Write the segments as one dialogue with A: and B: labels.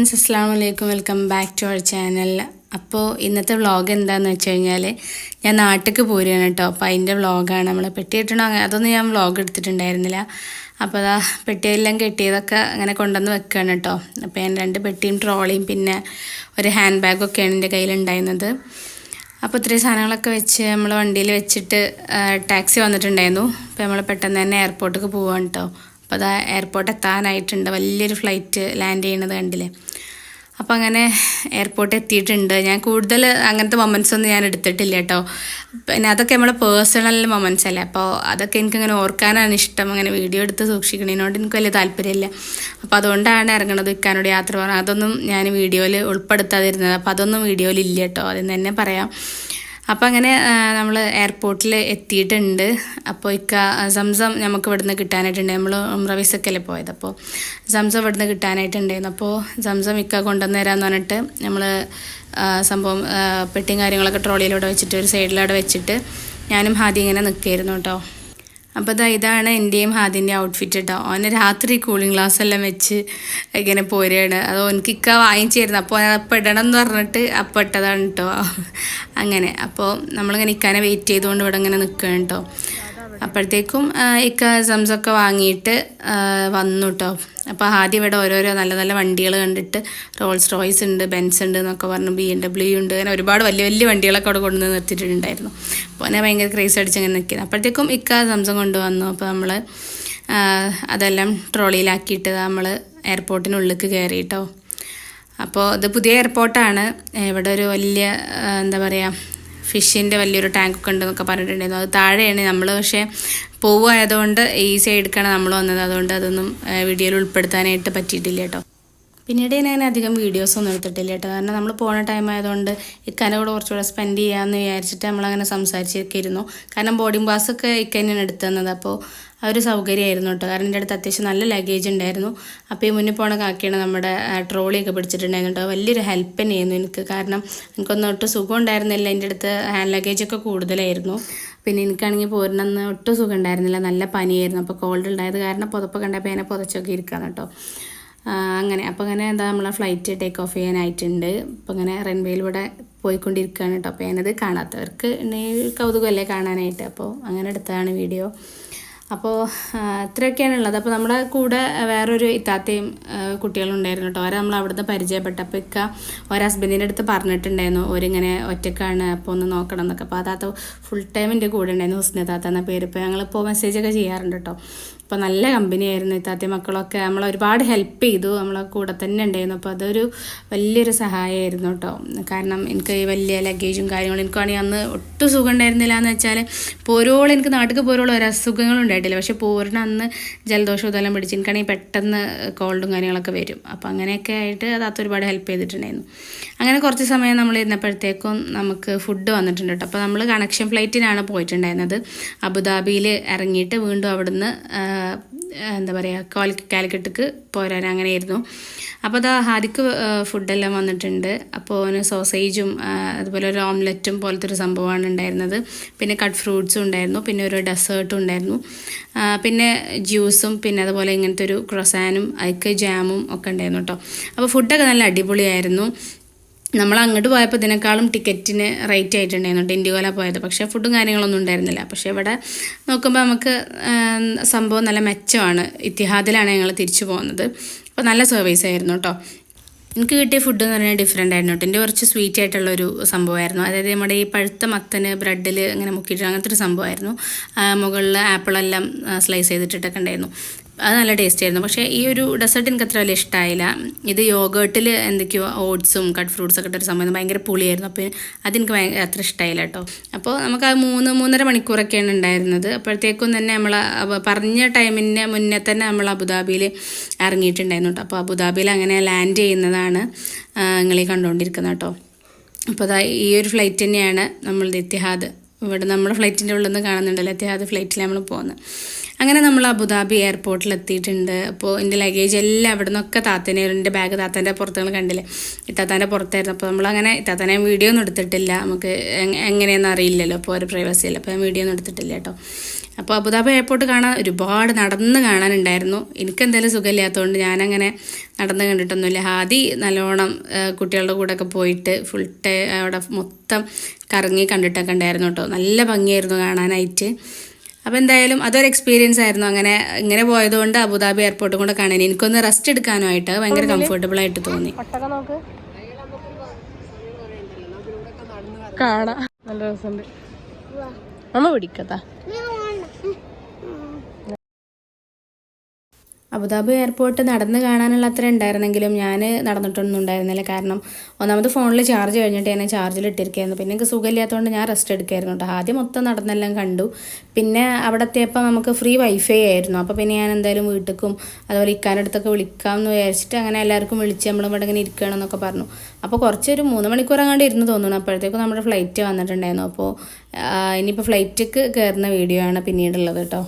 A: Friends അസ്സാം വലൈക്കും welcome back to our channel. അപ്പോൾ ഇന്നത്തെ വ്ളോഗ് എന്താണെന്ന് വെച്ച് കഴിഞ്ഞാൽ ഞാൻ നാട്ടിലേക്ക് പോരുകയാണ് കേട്ടോ. അപ്പോൾ അതിന്റെ വ്ളോഗാണ് നമ്മൾ പെട്ടി കെട്ടണോ അങ്ങനെ അതൊന്നും ഞാൻ വ്ളോഗ് എടുത്തിട്ടുണ്ടായിരുന്നില്ല. അപ്പോൾ അതാ പെട്ടിയെല്ലാം കെട്ടിയതൊക്കെ അങ്ങനെ കൊണ്ടുവന്ന് വെക്കുകയാണ് കേട്ടോ. അപ്പോൾ ഞാൻ രണ്ട് പെട്ടിയും ട്രോളിയും പിന്നെ ഒരു ഹാൻഡ് ബാഗൊക്കെയാണ് എന്റെ കയ്യിലുണ്ടായിരുന്നത്. അപ്പോൾ ഇത്രയും സാധനങ്ങളൊക്കെ വെച്ച് നമ്മൾ വണ്ടിയിൽ വെച്ചിട്ട് ടാക്സി വന്നിട്ടുണ്ടായിരുന്നു. അപ്പോൾ നമ്മൾ പെട്ടെന്ന് തന്നെ എയർപോർട്ടിലേക്ക് പോവാണ് കേട്ടോ. അപ്പോൾ അതാ എയർപോർട്ട് എത്താനായിട്ടുണ്ട് വലിയൊരു ഫ്ലൈറ്റ് ലാൻഡ് ചെയ്യണത് കണ്ടില്ലേ? അപ്പോൾ അങ്ങനെ എയർപോർട്ട് എത്തിയിട്ടുണ്ട് ഞാൻ കൂടുതൽ അങ്ങനത്തെ മൊമെന്റ്സ് ഒന്നും ഞാൻ എടുത്തിട്ടില്ല കേട്ടോ. പിന്നെ അതൊക്കെ നമ്മളെ പേഴ്സണൽ മൊമെന്റ്സ് അല്ലേ? അപ്പോൾ അതൊക്കെ എനിക്കങ്ങനെ ഓർക്കാനാണ് ഇഷ്ടം. അങ്ങനെ വീഡിയോ എടുത്ത് സൂക്ഷിക്കണതിനോട് എനിക്ക് വലിയ താല്പര്യമില്ല. അപ്പോൾ അതുകൊണ്ടാണ് ഇറങ്ങണത് ഇക്കാനോട് യാത്ര പറഞ്ഞത്. അതൊന്നും ഞാൻ വീഡിയോയിൽ ഉൾപ്പെടുത്താതിരുന്നത്. അപ്പോൾ അതൊന്നും വീഡിയോയിൽ ഇല്ല കേട്ടോ. അതെന്ന് തന്നെ പറയാം. അപ്പോൾ അങ്ങനെ നമ്മൾ എയർപോർട്ടിൽ എത്തിയിട്ടുണ്ട്. അപ്പോൾ ഇക്ക സംസം നമുക്ക് ഇവിടുന്ന് കിട്ടാനായിട്ടുണ്ട്. നമ്മൾ ഉമ്ര പോയത്. അപ്പോൾ സംസം ഇവിടുന്ന് കിട്ടാനായിട്ടുണ്ടായിരുന്നു. അപ്പോൾ സംസം ഇക്ക കൊണ്ടുവന്ന് തരാമെന്ന് പറഞ്ഞിട്ട് നമ്മൾ സംഭവം പെട്ടിയും കാര്യങ്ങളൊക്കെ ട്രോളിയിലൂടെ വെച്ചിട്ട് ഒരു സൈഡിലൂടെ വെച്ചിട്ട് ഞാനും ഹാദി ഇങ്ങനെ നിൽക്കുകയായിരുന്നു കേട്ടോ. അപ്പോൾ ഇതാ ഇതാണ് എന്റെയും ഹാദിന്റെ ഔട്ട്ഫിറ്റ് കേട്ടോ ഓന് രാത്രി കൂളിംഗ് ഗ്ലാസ് എല്ലാം വെച്ച് ഇങ്ങനെ പോരുകയാണ് അത് ഓനിക്കിക്ക വാങ്ങിച്ചിരുന്നു. അപ്പോൾ അപ്പം ഇടണം എന്ന് പറഞ്ഞിട്ട് അപ്പം ഇട്ടതാണ് കേട്ടോ അങ്ങനെ. അപ്പോൾ നമ്മളിങ്ങനെ ഇക്കാനെ വെയിറ്റ് ചെയ്തുകൊണ്ട് ഇവിടെ ഇങ്ങനെ നിൽക്കുകയാണ് കേട്ടോ അപ്പോഴത്തേക്കും ഇക്ക സംസൊക്കെ വാങ്ങിയിട്ട് വന്നു കേട്ടോ അപ്പോൾ ആദ്യം ഇവിടെ ഓരോരോ നല്ല നല്ല വണ്ടികൾ കണ്ടിട്ട് റോൾസ് റോയ്സ് ഉണ്ട് ബെൻസ് ഉണ്ട് എന്നൊക്കെ പറഞ്ഞു ബി എം ഡബ്ല്യു ഉണ്ട്. അങ്ങനെ ഒരുപാട് വലിയ വലിയ വണ്ടികളൊക്കെ അവിടെ കൊണ്ടുവന്ന് നിർത്തിയിട്ടുണ്ടായിരുന്നു. അപ്പോൾ എന്നെ ഭയങ്കര ക്രേസ് അടിച്ച് അങ്ങനെ നിൽക്കുന്നത് അപ്പോഴത്തേക്കും ഇക്ക സംസം കൊണ്ടുവന്നു. അപ്പോൾ നമ്മൾ അതെല്ലാം ട്രോളിയിലാക്കിയിട്ട് നമ്മൾ എയർപോർട്ടിനുള്ളിലേക്ക് കയറിയിട്ടോ അപ്പോൾ ഇത് പുതിയ എയർപോർട്ടാണ് ഇവിടെ ഒരു വലിയ എന്താ പറയുക ഫിഷിന്റെ വലിയൊരു ടാങ്കൊക്കെ ഉണ്ടെന്നൊക്കെ പറഞ്ഞിട്ടുണ്ടായിരുന്നു. അത് താഴെയാണ് നമ്മൾ പക്ഷേ പോവുമായതുകൊണ്ട് ഈസി എടുക്കണം നമ്മൾ വന്നത്. അതുകൊണ്ട് അതൊന്നും വീഡിയോയിൽ ഉൾപ്പെടുത്താനായിട്ട് പറ്റിയിട്ടില്ല കേട്ടോ. പിന്നീട് ഞാൻ അധികം വീഡിയോസ് ഒന്നും എടുത്തിട്ടില്ല കേട്ടോ. കാരണം നമ്മൾ പോണ ടൈം ആയതുകൊണ്ട് ഇക്കാനെ കൂടെ കുറച്ചുകൂടെ സ്പെൻഡ് ചെയ്യാമെന്ന് വിചാരിച്ചിട്ട് നമ്മളങ്ങനെ സംസാരിച്ചൊക്കെ ഇരുന്നു കാരണം ബോർഡിംഗ് പാസ്സൊക്കെ ഒക്കെ തന്നെയാണ് എടുത്തു തന്നത്. അപ്പോൾ ആ ഒരു സൗകര്യമായിരുന്നു കേട്ടോ. കാരണം എന്റെ അടുത്ത് അത്യാവശ്യം നല്ല ലഗേജ് ഉണ്ടായിരുന്നു. അപ്പോൾ ഈ മുന്നിൽ പോണ കാക്കിയാണ് നമ്മുടെ ട്രോളിയൊക്കെ പിടിച്ചിട്ടുണ്ടായിരുന്നു കേട്ടോ. വലിയൊരു ഹെൽപ്പ് തന്നെയായിരുന്നു എനിക്ക്. കാരണം എനിക്കൊന്നും ഒട്ടും സുഖം ഉണ്ടായിരുന്നില്ല. എന്റെ അടുത്ത് ഹാൻഡ് ലഗേജൊക്കെ കൂടുതലായിരുന്നു. പിന്നെ എനിക്കാണെങ്കിൽ പോരണമെന്ന് ഒട്ടും സുഖം ഉണ്ടായിരുന്നില്ല. നല്ല പനിയായിരുന്നു. അപ്പോൾ കോൾഡ് ഉണ്ടായത് കാരണം പുതപ്പ് കണ്ടപ്പോൾ എന്നെ പുതച്ചൊക്കെ ഇരിക്കുകയാണ് കേട്ടോ. അങ്ങനെ. അപ്പോൾ അങ്ങനെ എന്താ നമ്മളെ ഫ്ലൈറ്റ് ടേക്ക് ഓഫ് ചെയ്യാനായിട്ടുണ്ട്. അപ്പോൾ അങ്ങനെ റൺവേയിലൂടെ പോയിക്കൊണ്ടിരിക്കുകയാണ് കേട്ടോ അപ്പോൾ ഞാനത് കാണാത്തവർക്ക് കൗതുകമല്ലേ കാണാനായിട്ട്. അപ്പോൾ അങ്ങനെ എടുത്തതാണ് വീഡിയോ അപ്പോൾ ഇത്രയൊക്കെയാണ് ഉള്ളത്. അപ്പോൾ നമ്മുടെ കൂടെ വേറൊരു ഇത്താത്തയും കുട്ടികളുണ്ടായിരുന്നു കേട്ടോ അവരെ നമ്മൾ അവിടുന്ന് പരിചയപ്പെട്ട. അപ്പോൾ ഇക്ക ഒരു ഹസ്ബൻഡിന്റെ അടുത്ത് പറഞ്ഞിട്ടുണ്ടായിരുന്നു. ഒരിങ്ങനെ ഒറ്റക്കാണ് അപ്പോൾ ഒന്ന് നോക്കണം എന്നൊക്കെ. അപ്പോൾ ആ താത്ത ഫുൾ ടൈം എന്റെ കൂടെ ഉണ്ടായിരുന്നു. ഹുസ്ന താത്ത എന്ന പേര്. ഇപ്പോൾ ഞങ്ങളിപ്പോൾ മെസ്സേജൊക്കെ ചെയ്യാറുണ്ട് കേട്ടോ അപ്പോൾ നല്ല കമ്പനിയായിരുന്നു ഇത്താത്തി മക്കളൊക്കെ. നമ്മളെ ഒരുപാട് ഹെൽപ്പ് ചെയ്തു. നമ്മളെ കൂടെ തന്നെ ഉണ്ടായിരുന്നു. അപ്പോൾ അതൊരു വലിയൊരു സഹായമായിരുന്നു കേട്ടോ. കാരണം എനിക്ക് വലിയ ലഗേജും കാര്യങ്ങളും എനിക്കാണെങ്കിൽ അന്ന് ഒട്ടും സുഖം ഉണ്ടായിരുന്നില്ല എന്ന് വെച്ചാൽ പോരോളം എനിക്ക് നാട്ടിൽ പോരോളം ഒരു അസുഖങ്ങളും ഉണ്ടായിട്ടില്ല. പക്ഷേ പോരിന് അന്ന് ജലദോഷം ഇതെല്ലാം പിടിച്ച് എനിക്കാണെങ്കിൽ പെട്ടെന്ന് കോൾഡും കാര്യങ്ങളൊക്കെ വരും. അപ്പോൾ അങ്ങനെയൊക്കെ ആയിട്ട് അതാത്ത ഒരുപാട് ഹെൽപ്പ് ചെയ്തിട്ടുണ്ടായിരുന്നു. അങ്ങനെ കുറച്ച് സമയം നമ്മൾ ഇരുന്നപ്പോഴത്തേക്കും നമുക്ക് ഫുഡ് വന്നിട്ടുണ്ട് കേട്ടോ. അപ്പോൾ നമ്മൾ കണക്ഷൻ ഫ്ലൈറ്റിനാണ് പോയിട്ടുണ്ടായിരുന്നത്. അബുദാബിയിൽ ഇറങ്ങിയിട്ട് വീണ്ടും അവിടുന്ന് എന്താ പറയുക കോലി കാലിക്കട്ടക്ക് പോരാൻ അങ്ങനെയായിരുന്നു. അപ്പോൾ അതാ ഹാദിക്ക് ഫുഡെല്ലാം വന്നിട്ടുണ്ട്. അപ്പോൾ അവന് സോസേജും അതുപോലെ ഒരു ഓംലെറ്റും പോലത്തെ ഒരു സംഭവമാണ് ഉണ്ടായിരുന്നത്. പിന്നെ കട്ട് ഫ്രൂട്ട്സും ഉണ്ടായിരുന്നു. പിന്നെ ഒരു ഡെസേർട്ടും ഉണ്ടായിരുന്നു. പിന്നെ ജ്യൂസും പിന്നെ അതുപോലെ ഇങ്ങനത്തെ ഒരു ക്രൊസാനും അതിക്ക് ജാമും ഒക്കെ ഉണ്ടായിരുന്നു കേട്ടോ. അപ്പോൾ ഫുഡൊക്കെ നല്ല അടിപൊളിയായിരുന്നു. നമ്മൾ അങ്ങോട്ട് പോയപ്പോൾ ഇതിനേക്കാളും ടിക്കറ്റിന് റേറ്റ് ആയിട്ടുണ്ടായിരുന്നു. ഇൻഡിഗോല പോയത്. പക്ഷേ ഫുഡും കാര്യങ്ങളൊന്നും ഉണ്ടായിരുന്നില്ല. പക്ഷേ ഇവിടെ നോക്കുമ്പോൾ നമുക്ക് സംഭവം നല്ല മെച്ചമാണ്. ഇത്തിഹാദിലാണ് ഞങ്ങൾ തിരിച്ചു പോകുന്നത്. അപ്പോൾ നല്ല സർവീസ് ആയിരുന്നു കേട്ടോ എനിക്ക് കിട്ടിയ ഫുഡ് എന്ന് പറഞ്ഞാൽ ഡിഫറെന്റ് ആയിരുന്നു കേട്ടോ എന്റെ കുറച്ച് സ്വീറ്റ് ആയിട്ടുള്ളൊരു സംഭവമായിരുന്നു. അതായത് നമ്മുടെ ഈ പഴുത്ത മത്തന് ബ്രെഡിൽ ഇങ്ങനെ മുക്കിയിട്ട് അങ്ങനത്തെ ഒരു സംഭവമായിരുന്നു. മുകളിൽ ആപ്പിളെല്ലാം സ്ലൈസ് ചെയ്തിട്ടിട്ടൊക്കെ ഉണ്ടായിരുന്നു. അത് നല്ല ടേസ്റ്റ് ആയിരുന്നു പക്ഷേ ഈ ഒരു ഡെസേർട്ട് എനിക്ക് അത്ര വലിയ ഇഷ്ടമായില്ല ഇത് യോഗേട്ടിൽ എന്തൊക്കെയോ ഓട്സും കട്ട് ഫ്രൂട്ട്സ് ഒക്കെ ഇട്ടൊരു സംഭവം ഭയങ്കര പുളിയായിരുന്നു. അപ്പോൾ അതെനിക്ക് ഭയങ്കര അത്ര ഇഷ്ടമായില്ല കേട്ടോ. അപ്പോൾ നമുക്ക് ആ മൂന്ന് മൂന്നര മണിക്കൂറൊക്കെയാണ് ഉണ്ടായിരുന്നത്. അപ്പോഴത്തേക്കും തന്നെ നമ്മൾ പറഞ്ഞ ടൈമിന് മുന്നേ തന്നെ നമ്മൾ അബുദാബിയിൽ ഇറങ്ങിയിട്ടുണ്ടായിരുന്നു കേട്ടോ. അപ്പോൾ അബുദാബിയിൽ അങ്ങനെ ലാൻഡ് ചെയ്യുന്നതാണ് നിങ്ങളീ കണ്ടുകൊണ്ടിരിക്കുന്നത് കേട്ടോ. അപ്പോൾ അതാ ഈ ഒരു ഫ്ലൈറ്റ് തന്നെയാണ് നമ്മളുടെ ഇത്തിഹാദ്. ഇവിടെ നമ്മുടെ ഫ്ലൈറ്റിന്റെ ഉള്ളിൽ നിന്ന് കാണുന്നുണ്ടല്ലോ ഇത്തിഹാദ് ഫ്ലൈറ്റിൽ നമ്മൾ പോകുന്നത്. അങ്ങനെ നമ്മൾ അബുദാബി എയർപോർട്ടിൽ എത്തിയിട്ടുണ്ട് അപ്പോൾ എന്റെ ലഗേജ് എല്ലാം അവിടെ നിന്നൊക്കെ താത്തനെ എന്റെ ബാഗ് താത്തന്റെ പുറത്തുകൾ കണ്ടില്ലേ? ഇത്താത്താന്റെ പുറത്തായിരുന്നു. അപ്പോൾ നമ്മളങ്ങനെ ഇത്താത്താനെ വീഡിയോ ഒന്നും എടുത്തിട്ടില്ല. നമുക്ക് എങ്ങനെയൊന്നും അറിയില്ലല്ലോ. അപ്പോൾ ഒരു പ്രൈവസി അല്ല. അപ്പോൾ ഞാൻ വീഡിയോ ഒന്നും എടുത്തിട്ടില്ല കേട്ടോ. അപ്പോൾ അബുദാബി എയർപോർട്ട് കാണാൻ ഒരുപാട് നടന്ന് കാണാനുണ്ടായിരുന്നു. എനിക്ക് എന്തായാലും സുഖമില്ലാത്തതുകൊണ്ട് ഞാനങ്ങനെ നടന്ന് കണ്ടിട്ടൊന്നുമില്ല. ഹാദി നല്ലോണം കുട്ടികളുടെ കൂടെയൊക്കെ പോയിട്ട് ഫുൾ ടൈ അവിടെ മൊത്തം കറങ്ങി കണ്ടിട്ടൊക്കെ ഉണ്ടായിരുന്നു കേട്ടോ. നല്ല ഭംഗിയായിരുന്നു കാണാനായിട്ട്. അപ്പോൾ എന്തായാലും അതൊരു എക്സ്പീരിയൻസ് ആയിരുന്നു. അങ്ങനെ ഇങ്ങനെ പോയതുകൊണ്ട് അബുദാബി എയർപോർട്ടും കൂടെ കാണാൻ എനിക്കൊന്ന് റെസ്റ്റ് എടുക്കാനുമായിട്ട് ഭയങ്കര കംഫർട്ടബിൾ ആയിട്ട് തോന്നി.
B: കാണാം നോക്ക്. കാണാ. നല്ല രസമുണ്ട്. അമ്മ പിടിക്കത്താ
A: അബുദാബി എയർപോർട്ട് നടന്ന് കാണാനുള്ള അത്ര ഉണ്ടായിരുന്നെങ്കിലും ഞാൻ നടന്നിട്ടൊന്നും ഉണ്ടായിരുന്നില്ല. കാരണം ഒന്നാമത് ഫോണിൽ ചാർജ് കഴിഞ്ഞിട്ട് ഞാൻ ചാർജിൽ ഇട്ടിരിക്കുകയായിരുന്നു പിന്നെ എനിക്ക് സുഖമില്ലാത്തതുകൊണ്ട് ഞാൻ റെസ്റ്റ് എടുക്കായിരുന്നു കേട്ടോ. ആദ്യം മൊത്തം നടന്നെല്ലാം കണ്ടു. പിന്നെ അവിടെ എത്തിയപ്പോൾ നമുക്ക് ഫ്രീ വൈഫൈ ആയിരുന്നു. അപ്പോൾ പിന്നെ ഞാൻ എന്തായാലും വീട്ടിലേക്കും അതുപോലെ ഇക്കാന്റെ അടുത്തൊക്കെ വിളിക്കാം എന്ന് വിചാരിച്ചിട്ട് അങ്ങനെ എല്ലാവർക്കും വിളിച്ച് നമ്മൾ ഇവിടെ ഇങ്ങനെ ഇരിക്കുകയാണെന്നൊക്കെ പറഞ്ഞു. അപ്പോൾ കുറച്ചൊരു മൂന്ന് മണിക്കൂർ അങ്ങാണ്ട് ഇരുന്ന് തോന്നുന്നു. അപ്പോഴത്തേക്കും നമ്മുടെ ഫ്ലൈറ്റ് വന്നിട്ടുണ്ടായിരുന്നു. അപ്പോൾ ഇനിയിപ്പോൾ ഫ്ലൈറ്റിക്ക് കയറുന്ന വീഡിയോ ആണ് പിന്നീടുള്ളത് കേട്ടോ.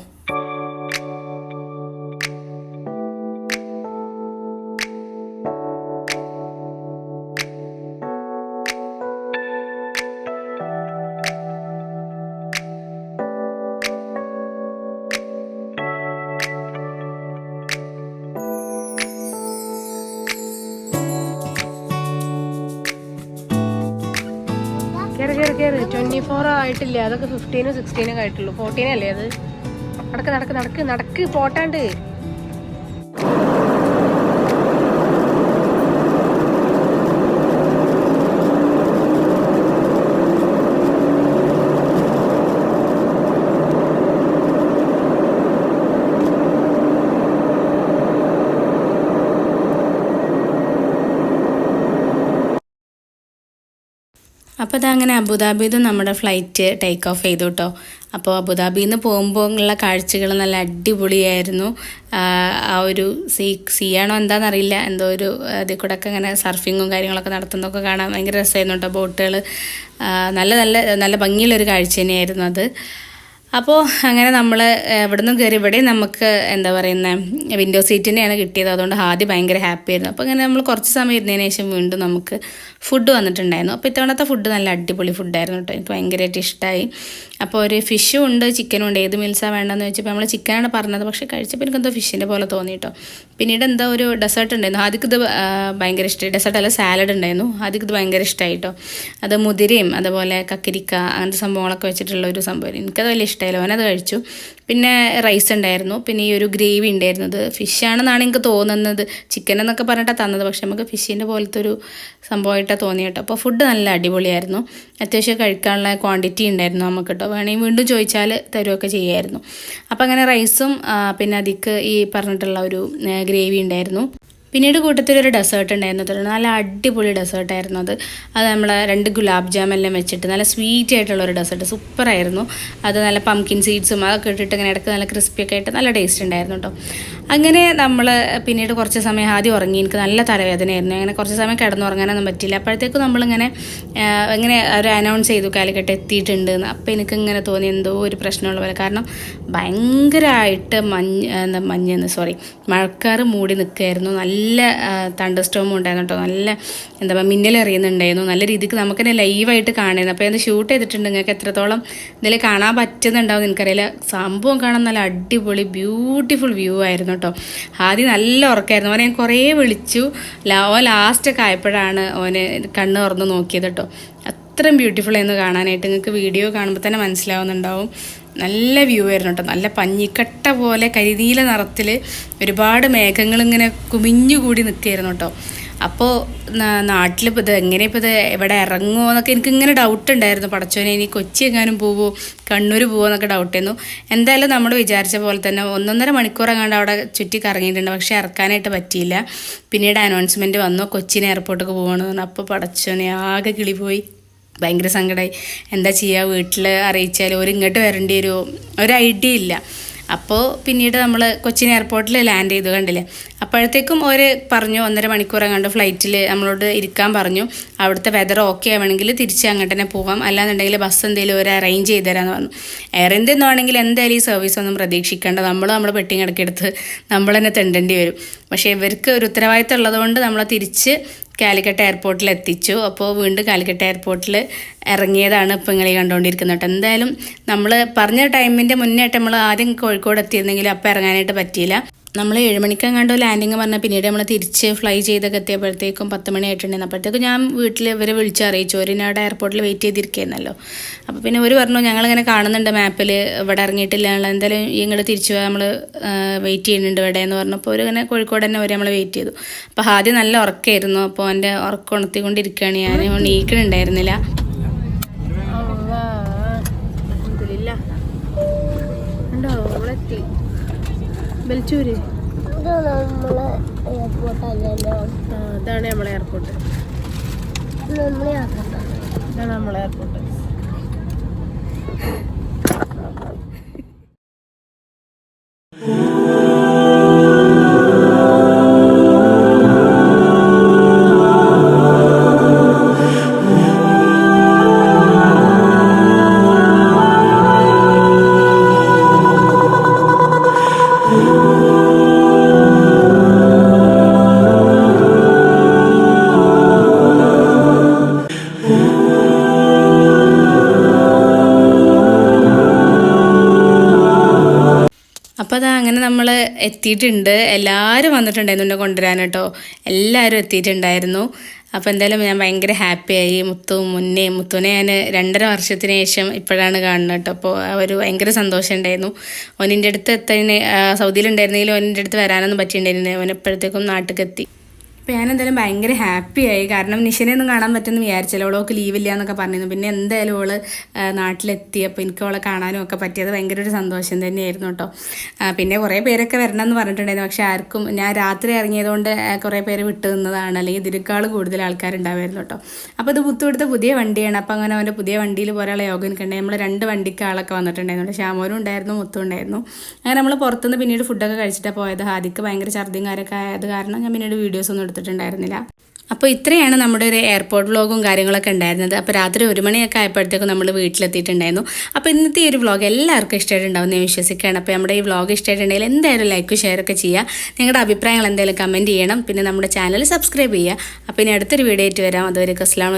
B: ഫോർ ആയിട്ടില്ല അതൊക്കെ ഫിഫ്റ്റീനും സിക്സ്റ്റീനും ആയിട്ടുള്ളൂ. ഫോർട്ടീനല്ലേ അത്? നടക്ക് നടക്ക് നടക്ക് നടക്ക് പോട്ടാണ്ട്.
A: അപ്പോൾ അതങ്ങനെ അബുദാബിയിൽ നിന്ന് നമ്മുടെ ഫ്ലൈറ്റ് ടേക്ക് ഓഫ് ചെയ്തു കേട്ടോ അപ്പോൾ അബുദാബിയിൽ നിന്ന് പോകുമ്പോൾ ഉള്ള കാഴ്ചകൾ നല്ല അടിപൊളിയായിരുന്നു. ആ ഒരു സീ സീ ആണോ എന്താണെന്നറിയില്ല എന്തോ ഒരു അതിൽ കൂടെ ഒക്കെ ഇങ്ങനെ സർഫിങ്ങും കാര്യങ്ങളൊക്കെ നടത്തുന്നതൊക്കെ കാണാൻ ഭയങ്കര രസമായിരുന്നു കേട്ടോ ബോട്ടുകൾ നല്ല നല്ല നല്ല ഭംഗിയുള്ളൊരു കാഴ്ച തന്നെയായിരുന്നു അത്. അപ്പോൾ അങ്ങനെ നമ്മൾ ഇവിടെ നിന്ന് കയറി ഇവിടെ നമുക്ക് എന്താ പറയുന്നത് വിൻഡോ സീറ്റ് തന്നെയാണ് കിട്ടിയത്. അതുകൊണ്ട് ആദ്യം ഭയങ്കര ഹാപ്പി ആയിരുന്നു. അപ്പോൾ അങ്ങനെ നമ്മൾ കുറച്ച് സമയം ഇരുന്നതിന് ശേഷം വീണ്ടും നമുക്ക് ഫുഡ് വന്നിട്ടുണ്ടായിരുന്നു. അപ്പോൾ ഇത്തവണത്തെ ഫുഡ് നല്ല അടിപൊളി ഫുഡായിരുന്നു കേട്ടോ എനിക്ക് ഭയങ്കരമായിട്ട് ഇഷ്ടമായി അപ്പോൾ ഒരു ഫിഷും ഉണ്ട് ചിക്കനും ഉണ്ട്. ഏത് മീൽസാണ് വേണ്ടതെന്ന് വെച്ചപ്പോൾ നമ്മൾ ചിക്കനാണ് പറഞ്ഞത്. പക്ഷേ കഴിച്ചപ്പോൾ എനിക്കെന്തോ ഫിഷിന്റെ പോലെ തോന്നി കേട്ടോ പിന്നീട് എന്താ ഒരു ഡെസേർട്ട് ഉണ്ടായിരുന്നു. ആദ്യം ഇത് ഭയങ്കര ഇഷ്ടമായി ഡെസേർട്ട് അല്ല സാലഡ് ഉണ്ടായിരുന്നു. ആദ്യം ഇത് ഭയങ്കര ഇഷ്ടമായി കേട്ടോ അത് മുതിരയും അതുപോലെ കക്കിരിക്ക അങ്ങനത്തെ സംഭവങ്ങളൊക്കെ വെച്ചിട്ടുള്ള ഒരു സംഭവം എനിക്കത് വലിയ ഇഷ്ടമായില്ല അവനത് കഴിച്ചു. പിന്നെ റൈസ് ഉണ്ടായിരുന്നു. പിന്നെ ഈ ഒരു ഗ്രേവി ഉണ്ടായിരുന്നത്. ഫിഷ് ഫിഷാണെന്നാണ് എനിക്ക് തോന്നുന്നത്. ചിക്കൻ എന്നൊക്കെ പറഞ്ഞിട്ടാണ് തന്നത്. പക്ഷെ നമുക്ക് ഫിഷിന്റെ പോലത്തെ ഒരു സംഭവമായിട്ടാണ് തോന്നി കേട്ടോ. അപ്പോൾ ഫുഡ് നല്ല അടിപൊളിയായിരുന്നു. അത്യാവശ്യം കഴിക്കാനുള്ള ക്വാണ്ടിറ്റി ഉണ്ടായിരുന്നു നമുക്ക് കേട്ടോ. വേണമെങ്കിൽ വീണ്ടും ചോദിച്ചാൽ തരുമൊക്കെ ചെയ്യുമായിരുന്നു അപ്പോൾ അങ്ങനെ റൈസും പിന്നെ അതിക്ക് ഈ പറഞ്ഞിട്ടുള്ള ഒരു ഗ്രേവി ഉണ്ടായിരുന്നു. പിന്നീട് കൂട്ടത്തിൽ ഒരു ഡെസേർട്ട് ഉണ്ടായിരുന്നു. തുടർന്ന് നല്ല അടിപൊളി ഡെസേർട്ടായിരുന്നു അത്. അത് നമ്മൾ രണ്ട് ഗുലാബ് ജാമെല്ലാം വെച്ചിട്ട് നല്ല സ്വീറ്റ് ആയിട്ടുള്ള ഒരു ഡെസേർട്ട് സൂപ്പറായിരുന്നു അത് നല്ല പംകിൻ സീഡ്സും അതൊക്കെ ഇട്ടിട്ട് ഇങ്ങനെ ഇടയ്ക്ക് നല്ല ക്രിസ്പിയൊക്കെ ആയിട്ട് നല്ല ടേസ്റ്റ് ഉണ്ടായിരുന്നു കേട്ടോ അങ്ങനെ നമ്മൾ പിന്നീട് കുറച്ച് സമയം ആദ്യം ഉറങ്ങി. എനിക്ക് നല്ല തലവേദനയായിരുന്നു. അങ്ങനെ കുറച്ച് സമയം കിടന്നുറങ്ങാനൊന്നും പറ്റില്ല അപ്പോഴത്തേക്കും നമ്മളിങ്ങനെ ഇങ്ങനെ ഒരു അനൗൺസ് ചെയ്തു കാലിക്കട്ട് എത്തിയിട്ടുണ്ട് എന്ന് അപ്പോൾ എനിക്ക് ഇങ്ങനെ തോന്നി എന്തോ ഒരു പ്രശ്നമുള്ള പോലെ. കാരണം ഭയങ്കരമായിട്ട് മഞ്ഞ് എന്താ മഞ്ഞെന്ന് സോറി മഴക്കാർ മൂടി നിൽക്കുകയായിരുന്നു നല്ല തണ്ട് സ്റ്റോമും ഉണ്ടായിരുന്നു കേട്ടോ. നല്ല എന്താ പറയുക മിന്നൽ എറിയുന്നുണ്ടായിരുന്നു. നല്ല രീതിക്ക് നമുക്ക് തന്നെ ലൈവായിട്ട് കാണുന്നു അപ്പോൾ അത് ഷൂട്ട് ചെയ്തിട്ടുണ്ട്. നിങ്ങൾക്ക് എത്രത്തോളം ഇതിൽ കാണാൻ പറ്റുന്നുണ്ടാവും എനിക്കറിയില്ല. സംഭവം കാണാൻ നല്ല അടിപൊളി ബ്യൂട്ടിഫുൾ വ്യൂ ആയിരുന്നു. കേട്ടോ. ആദ്യം നല്ല ഉറക്കമായിരുന്നു അവനെ ഞാൻ കുറേ വിളിച്ചു. ലാസ്റ്റ് ലാസ്റ്റൊക്കെ ആയപ്പോഴാണ് ഓന് കണ്ണ് തുറന്ന് നോക്കിയത് കേട്ടോ. അത്രയും ബ്യൂട്ടിഫുൾ ആയിരുന്നു കാണാനായിട്ട്. നിങ്ങൾക്ക് വീഡിയോ കാണുമ്പോൾ തന്നെ മനസ്സിലാവുന്നുണ്ടാവും. നല്ല വ്യൂ ആയിരുന്നു കേട്ടോ. നല്ല പഞ്ഞിക്കട്ട പോലെ കരിനീല നിറത്തിൽ ഒരുപാട് മേഘങ്ങൾ ഇങ്ങനെ കുമിഞ്ഞുകൂടി നിൽക്കുകയായിരുന്നു കേട്ടോ. അപ്പോൾ നാട്ടിൽ ഇപ്പോൾ ഇത് എങ്ങനെ ഇപ്പോൾ ഇത് എവിടെ ഇറങ്ങുമോ എന്നൊക്കെ എനിക്ക് ഇങ്ങനെ ഡൗട്ട് ഉണ്ടായിരുന്നു. പടച്ചോനെ ഇനി കൊച്ചി എങ്ങാനും പോവോ? കണ്ണൂർ പോവോ എന്നൊക്കെ ഡൗട്ട് ആയിരുന്നു. എന്തായാലും നമ്മൾ വിചാരിച്ച പോലെ തന്നെ ഒന്നൊന്നര മണിക്കൂർ എങ്ങാണ്ട് അവിടെ ചുറ്റി കറങ്ങിയിട്ടുണ്ട്. പക്ഷേ ഇറക്കാനായിട്ട് പറ്റിയില്ല. പിന്നീട് അനൗൺസ്മെന്റ് വന്നു. കൊച്ചിൻ എയർപോർട്ടൊക്കെ പോകണമെന്ന് പറഞ്ഞു അപ്പോൾ പടച്ചോനെ ആകെ കിളി പോയി ഭയങ്കര സങ്കടമായി എന്താ ചെയ്യുക വീട്ടിൽ അറിയിച്ചാൽ ഒരു ഇങ്ങോട്ട് വരേണ്ടി ഒരു ഒരു ഐഡിയ ഇല്ല. അപ്പോൾ പിന്നീട് നമ്മൾ കൊച്ചിൻ എയർപോർട്ടിൽ ലാൻഡ് ചെയ്തു കണ്ടില്ലേ? അപ്പോഴത്തേക്കും അവർ പറഞ്ഞു ഒന്നര മണിക്കൂർ അങ്ങോട്ട് ഫ്ലൈറ്റിൽ നമ്മളോട് ഇരിക്കാൻ പറഞ്ഞു. അവിടുത്തെ വെതർ ഓക്കെ ആവണമെങ്കിൽ തിരിച്ച് അങ്ങോട്ട് തന്നെ പോകാം അല്ലാന്നുണ്ടെങ്കിൽ ബസ് എന്തെങ്കിലും ഒരു അറേഞ്ച് ചെയ്ത് തരാമെന്ന് പറഞ്ഞു. എയർ ഇന്ത്യ എന്നാണെങ്കിൽ എന്തായാലും ഈ സർവീസ് ഒന്നും പ്രതീക്ഷിക്കേണ്ട. നമ്മൾ നമ്മൾ പെട്ടി കിടക്കെടുത്ത് നമ്മൾ തന്നെ തെണ്ടേണ്ടി വരും. പക്ഷേ ഇവർക്ക് ഒരു ഉത്തരവാദിത്തം ഉള്ളതുകൊണ്ട് നമ്മളെ തിരിച്ച് കാലിക്കറ്റ് എയർപോർട്ടിൽ എത്തിച്ചു. അപ്പോൾ വീണ്ടും കാലിക്കറ്റ് എയർപോർട്ടിൽ ഇറങ്ങിയതാണ് ഇപ്പോൾ നിങ്ങൾ കണ്ടുകൊണ്ടിരിക്കുന്നത് കേട്ടോ. എന്തായാലും നമ്മൾ പറഞ്ഞ ടൈമിന്റെ മുന്നേയായിട്ട് നമ്മൾ ആദ്യം കോഴിക്കോട് എത്തിയിരുന്നെങ്കിലും അപ്പോൾ ഇറങ്ങാനായിട്ട് പറ്റിയില്ല. നമ്മൾ ഏഴ് മണിക്കെങ്ങാണ്ടോ ലാൻഡിങ് പറഞ്ഞാൽ പിന്നീട് നമ്മൾ തിരിച്ച് ഫ്ലൈ ചെയ്തൊക്കെ എത്തിയപ്പോഴത്തേക്കും പത്ത് മണി ആയിട്ടുണ്ടായിരുന്നു അപ്പോഴത്തേക്കും ഞാൻ വീട്ടിൽ ഇവരെ വിളിച്ച് അറിയിച്ചു. ഒരു ഞാൻ അവിടെ എയർപോർട്ടിൽ വെയിറ്റ് ചെയ്തിരിക്കുന്നല്ലോ. അപ്പോൾ പിന്നെ ഒരു പറഞ്ഞു ഞങ്ങളിങ്ങനെ കാണുന്നുണ്ട് മാപ്പിൽ ഇവിടെ ഇറങ്ങിയിട്ടില്ല. എന്തായാലും ഇങ്ങോട്ട് തിരിച്ചു നമ്മൾ വെയിറ്റ് ചെയ്യുന്നുണ്ട് ഇവിടെ എന്ന് പറഞ്ഞപ്പോൾ അവർ ഇങ്ങനെ കോഴിക്കോട് തന്നെ വരെ നമ്മൾ വെയിറ്റ് ചെയ്തു. അപ്പോൾ ആദ്യം നല്ല ഉറക്കമായിരുന്നു അപ്പോൾ എന്റെ ഉറക്കം ഉണർത്തിക്കൊണ്ടിരിക്കുകയാണ് ഞാൻ നീക്കണുണ്ടായിരുന്നില്ല
B: ആ ഇതാണ് നമ്മളെ എയർപോർട്ട് ഇതാണ് നമ്മളെ എയർപോർട്ട്
A: അപ്പോൾ അതാ അങ്ങനെ നമ്മൾ എത്തിയിട്ടുണ്ട്. എല്ലാവരും വന്നിട്ടുണ്ടായിരുന്നു എന്നെ കൊണ്ടുവരാൻ കേട്ടോ. എല്ലാവരും എത്തിയിട്ടുണ്ടായിരുന്നു. അപ്പോൾ എന്തായാലും ഞാൻ ഭയങ്കര ഹാപ്പിയായി. മുത്തു മുന്നേ മുത്തുവിനെ ഞാൻ രണ്ടര വർഷത്തിന് ശേഷം ഇപ്പോഴാണ് കാണുന്നത് കേട്ടോ. അപ്പോൾ അവർ ഭയങ്കര സന്തോഷം ഉണ്ടായിരുന്നു. ഓനിന്റെ അടുത്ത് എത്താൻ സൗദിയിലുണ്ടായിരുന്നെങ്കിലും ഓനിന്റെ അടുത്ത് വരാനൊന്നും പറ്റിയിട്ടുണ്ടായിരുന്നില്ല. ഓൻ എത്തി. അപ്പോൾ ഞാൻ എന്തായാലും ഭയങ്കര ഹാപ്പിയായി കാരണം നിഷനെ ഒന്നും കാണാൻ പറ്റുമെന്ന് വിചാരിച്ചില്ല. അവളോക്ക് ലീവില്ല എന്നൊക്കെ പറഞ്ഞിരുന്നു. പിന്നെ എന്തായാലും അവൾ നാട്ടിലെത്തിയപ്പോൾ എനിക്ക് അവളെ കാണാനും ഒക്കെ പറ്റിയത് ഭയങ്കര ഒരു സന്തോഷം തന്നെയായിരുന്നു കേട്ടോ. പിന്നെ കുറേ പേരൊക്കെ വരണം എന്ന് പറഞ്ഞിട്ടുണ്ടായിരുന്നു. പക്ഷെ ആർക്കും ഞാൻ രാത്രി ഇറങ്ങിയതുകൊണ്ട് കുറേ പേര് വിട്ടു നിന്നതാണ്. അല്ലെങ്കിൽ ഇതിനേക്കാൾ കൂടുതൽ ആൾക്കാരുണ്ടാവുമായിരുന്നു കേട്ടോ. അപ്പോൾ ഇത് പുത്തു കൊടുത്ത പുതിയ വണ്ടിയാണ്. അപ്പോൾ അങ്ങനെ അവന്റെ പുതിയ വണ്ടിയിൽ പോരാളെ യോഗ നിൽക്കണ്ടേ നമ്മൾ രണ്ട് വണ്ടിക്ക് ആളൊക്കെ വന്നിട്ടുണ്ടായിരുന്നു. ശ്യാമോനും ഉണ്ടായിരുന്നു മുത്തും ഉണ്ടായിരുന്നു. അങ്ങനെ നമ്മൾ പുറത്തുനിന്ന് പിന്നീട് ഫുഡൊക്കെ കഴിച്ചിട്ടാണ് പോയത്. ഹാദിക്ക് ഭയങ്കര ഛർദിയും കാര്യമൊക്കെ ആയത് കാരണം ഞാൻ പിന്നീട് വീഡിയോസ് ഒന്നും എടുത്തിട്ടുണ്ടായിരുന്നില്ല അപ്പോൾ ഇത്രയാണ് നമ്മുടെ ഒരു എയർപോർട്ട് വ്ളോഗും കാര്യങ്ങളൊക്കെ ഉണ്ടായിരുന്നത്. അപ്പോൾ രാത്രി ഒരു മണിയൊക്കെ ആയപ്പോഴത്തേക്കും നമ്മൾ വീട്ടിലെത്തിയിട്ടുണ്ടായിരുന്നു. അപ്പോൾ ഇന്നത്തെ ഈ ഒരു വ്ളോഗ് എല്ലാവർക്കും ഇഷ്ടമായിട്ടുണ്ടാവും എന്ന് വിശ്വസിക്കുകയാണ്. അപ്പോൾ നമ്മുടെ ഈ വ്ളോഗ് ഇഷ്ടമായിട്ടുണ്ടെങ്കിൽ എന്തായാലും ലൈക്ക് ഷെയർ ഒക്കെ ചെയ്യുക. നിങ്ങളുടെ അഭിപ്രായങ്ങൾ എന്തായാലും കമന്റ് ചെയ്യണം. പിന്നെ നമ്മുടെ ചാനൽ സബ്സ്ക്രൈബ് ചെയ്യുക. അപ്പോൾ ഇനി അടുത്തൊരു വീഡിയോ ആയിട്ട് വരാം. അതുവരെ അസ്ലാം